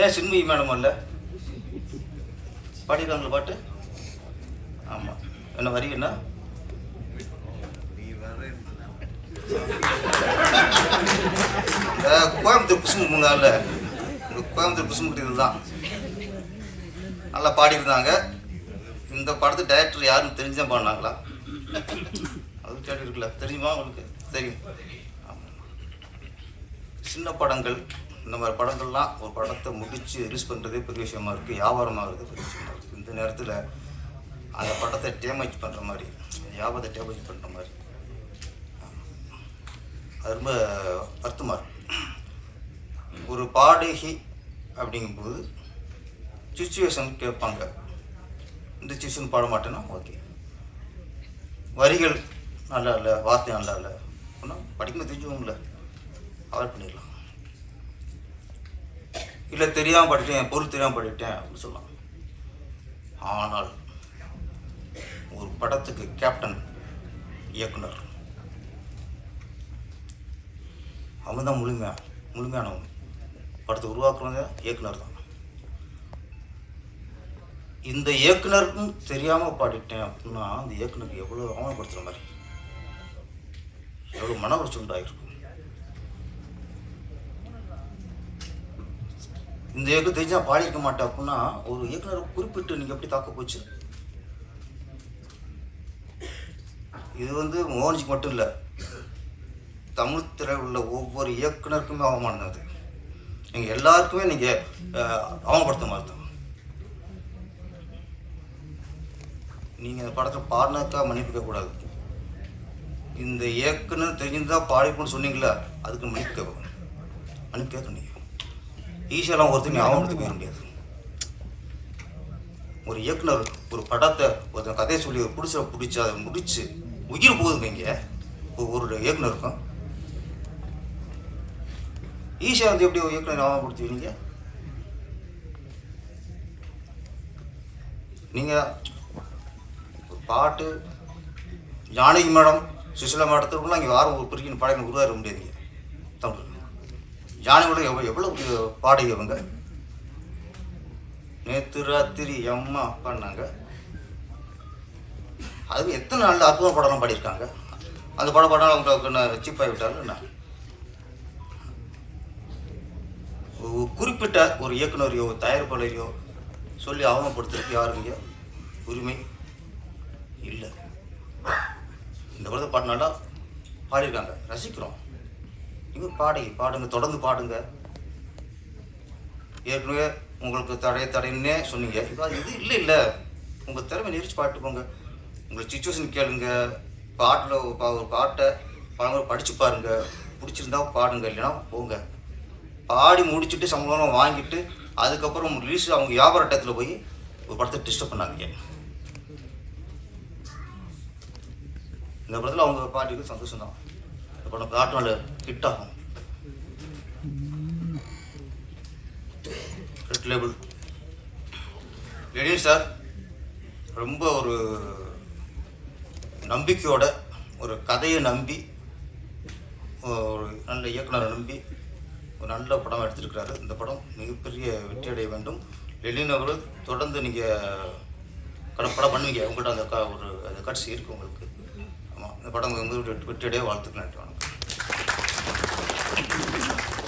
ஏன் சின்மயி மேடம் இல்லை பாடிருக்காங்களா பாட்டு? ஆமாம் என்ன வரி என்ன? கோயம்புத்தூர் குசுமுங்கால முன்னால. கோயம்புத்தூர் குசுமுட்டி தான் நல்லா பாடியிருந்தாங்க. இந்த படத்து டைரக்டர் யாருன்னு தெரிஞ்சுதான் பாடினாங்களா? அது கேட்டு இருக்குல்ல. தெரியுமா உங்களுக்கு? தெரியும். சின்ன படங்கள். இந்த மாதிரி படங்கள்லாம் ஒரு படத்தை முடித்து ரிலீஸ் பண்ணுறதே பெரிய விஷயமா இருக்குது வியாபாரமாகிறது பெரிய விஷயமா இருக்குது இந்த நேரத்தில் அந்த படத்தை டேமேஜ் பண்ணுற மாதிரி வியாபாரத்தை டேமேஜ் பண்ணுற மாதிரி. அது ரொம்ப வருத்தமாக இருக்கும் ஒரு பாடகி அப்படிங்கும்போது சுச்சுவேஷன் கேட்பாங்க. இந்த சுச்சுவேஷன் பாட மாட்டேன்னா ஓகே வரிகள் நல்லா இல்லை வார்த்தை நல்லா இல்லை. அப்படின்னா படிக்கணும் தெரிஞ்சவங்கள அவாய்ட் பண்ணிடலாம். இல்லை தெரியாமல் படிட்டேன் பொருள் தெரியாமல் படிட்டேன் அப்படின்னு சொல்லலாம் ஆனால் ஒரு படத்துக்கு கேப்டன் இயக்குனர். அவன் தான் முழுமையா முழுமையானவன். படத்தை உருவாக்குறவங்க இயக்குனர் தான். இந்த இயக்குனருக்கும் தெரியாமல் பாடிட்டேன் அப்படின்னா அந்த இயக்குனருக்கு எவ்வளோ அவமானப்படுத்துகிற மாதிரி. எவ்வளோ மன உளைச்சல் உண்டாயிருக்கும் இந்த இயக்கம் தெரிஞ்சால் பாடியிருக்க மாட்டேன் அப்படின்னா ஒரு இயக்குனர் குறிப்பிட்டு நீங்கள் எப்படி தாக்க போச்சு? இது வந்து மோகன்ஜிக்கு மட்டும் இல்லை. தமிழ் திரையில் உள்ள ஒவ்வொரு இயக்குனருக்குமே அவமானம் அது. நீங்கள் எல்லாருக்குமே நீங்கள் அவமானப்படுத்த மாதிரி நீங்கள் இந்த படத்தில் பாடினாக்கா மன்னிப்பு கூடாது இந்த இயக்குனர் தெரிஞ்சிருந்தால் பாடிப்போன்னு சொன்னீங்களா அதுக்கு மன்னிப்பு கேட்கணும் மன்னிப்பு கேட்க நீங்கள் ஈஸியெல்லாம் ஒருத்தர் அவமானத்துக்கு போயிட முடியாது ஒரு இயக்குனர் ஒரு படத்தை ஒருத்தன் கதையை சொல்லி ஒரு பிடிச்ச பிடிச்சி அதை முடிச்சு உயிர் போகுதுங்க இங்கே. ஒரு இயக்குனருக்கும். ஈஸியாக வந்து எப்படி ஒரு இயக்குனர் ஞாபகப்படுத்துவீங்க? நீங்கள் ஒரு பாட்டு ஜானகி மேடம் சுசிலா மாவட்டத்திற்குள்ள இங்கே வாரம் ஒரு பிரிக்கின்னு பாடங்கள் உருவாக முடியாதுங்க தமிழ். ஜானகி எவ்வளோ எவ்வளோ பெரிய நேற்று ராத்திரி அம்மா பாடினாங்க அது எத்தனை நாள் அற்புத படம்லாம் பாடியிருக்காங்க? அந்த படம் பாடம் அவங்களுக்கு என்ன சீப்பாகி விட்டாலும் என்ன? ஒரு குறிப்பிட்ட ஒரு இயக்குனரையோ தயாரிப்பாளரையோ சொல்லி அவமப்படுத்துறதுக்கு யாருங்க உரிமை இல்லை. இந்த படத்தை பாட்டு பாடியிருக்காங்க. ரசிக்கிறோம். இவர் பாடி பாடுங்க தொடர்ந்து பாடுங்க. ஏற்கனவே உங்களுக்கு தடை தடைன்னே சொன்னீங்க. இப்போ அது இது இல்லை இல்லை. உங்கள் திறமை நெரிச்சு பாட்டு போங்க. உங்கள் சுச்சுவேஷன் கேளுங்க. பாட்டில் ஒரு பாட்டை பழங்க படித்து பாருங்க. பிடிச்சிருந்தா பாடுங்க இல்லைன்னா போங்க. பாடி முடிச்சுட்டு சம்பளம் வாங்கிட்டு அதுக்கப்புறம் ரிலீஸ் அவங்க வியாபார டயத்தில் போய் ஒரு படத்தை டிஸ்டர்ப் பண்ணாங்க இந்த படத்தில் அவங்க பாட்டிக்கு சந்தோஷம் தான் உனக்கு படம் ஹிட் ஆகும் ரெட் லேபிள் லெனின் சார் ரொம்ப ஒரு நம்பிக்கையோட ஒரு கதையை நம்பி ஒரு நல்ல இயக்குனரை நம்பி ஒரு நல்ல படம் எடுத்திருக்கிறாரு. இந்த படம் மிகப்பெரிய வெற்றி அடைய வேண்டும். லெனின் அவர்கள் தொடர்ந்து நீங்கள் கடப்படம் பண்ணுவீங்க. உங்கள்கிட்ட அந்த க ஒரு அந்த காட்சி இருக்குது உங்களுக்கு. ஆமாம் இந்த படம் வந்து வெற்றியடைய வாழ்த்துக்கள் நன்றி よいしょ。